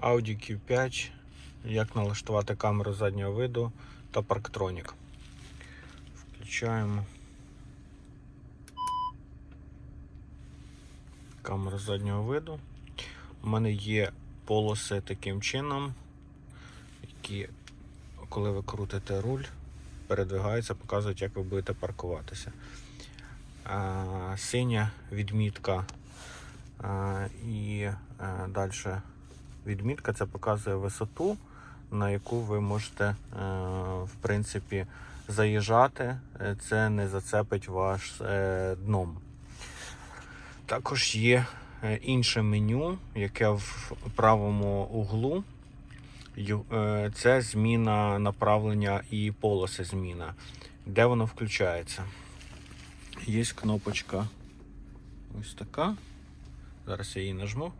Audi Q5, як налаштувати камеру заднього виду та парктронік. Включаємо камеру заднього виду. У мене є полоси таким чином, які, коли ви крутите руль, передвигаються, показують, як ви будете паркуватися. Синя відмітка і далі відмітка це показує висоту, на яку ви можете е, в принципі заїжджати. Е, Це не зацепить ваш е, дном. Також є інше меню, яке в правому углу. Це зміна направлення і полоси зміна. Де воно включається? Є кнопочка ось така. Зараз я її нажму.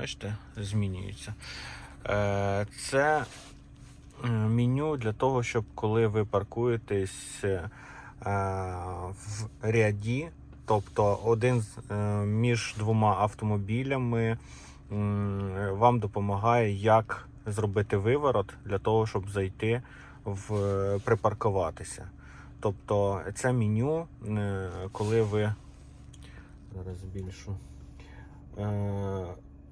Бачите, змінюється. Е, Це е, меню для того, щоб коли ви паркуєтесь е, в ряді, тобто один між двома автомобілями, вам допомагає, як зробити виворот для того, щоб зайти в припаркуватися. Тобто це меню, коли ви зараз збільшу.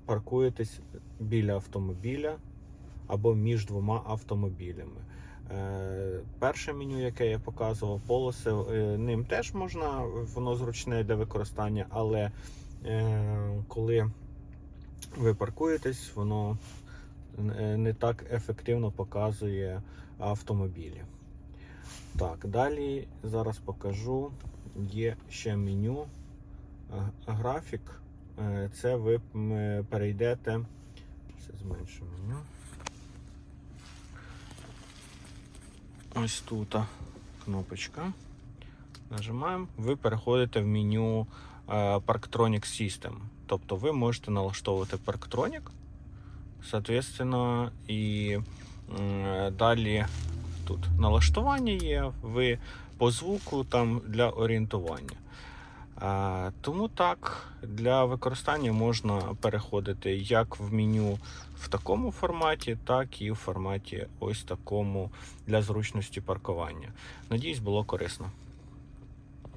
Паркуєтесь біля автомобіля або між двома автомобілями. Е, Перше меню, яке я показував, полоси, е, ним теж можна, воно зручне для використання, але е, коли ви паркуєтесь, воно не так ефективно показує автомобілі. Так, далі зараз покажу. Є ще меню, графік. Е, Це ви перейдете. Ще зменшу меню. Ось тут кнопочка. Нажимаємо. Ви переходите в меню е, Parktronic System. Тобто ви можете налаштовувати Parktronic, соответственно, і далі тут налаштування є, ви по звуку там для орієнтування. А, тому так, для використання можна переходити як в меню в такому форматі, так і в форматі ось такому для зручності паркування. Надіюсь, було корисно.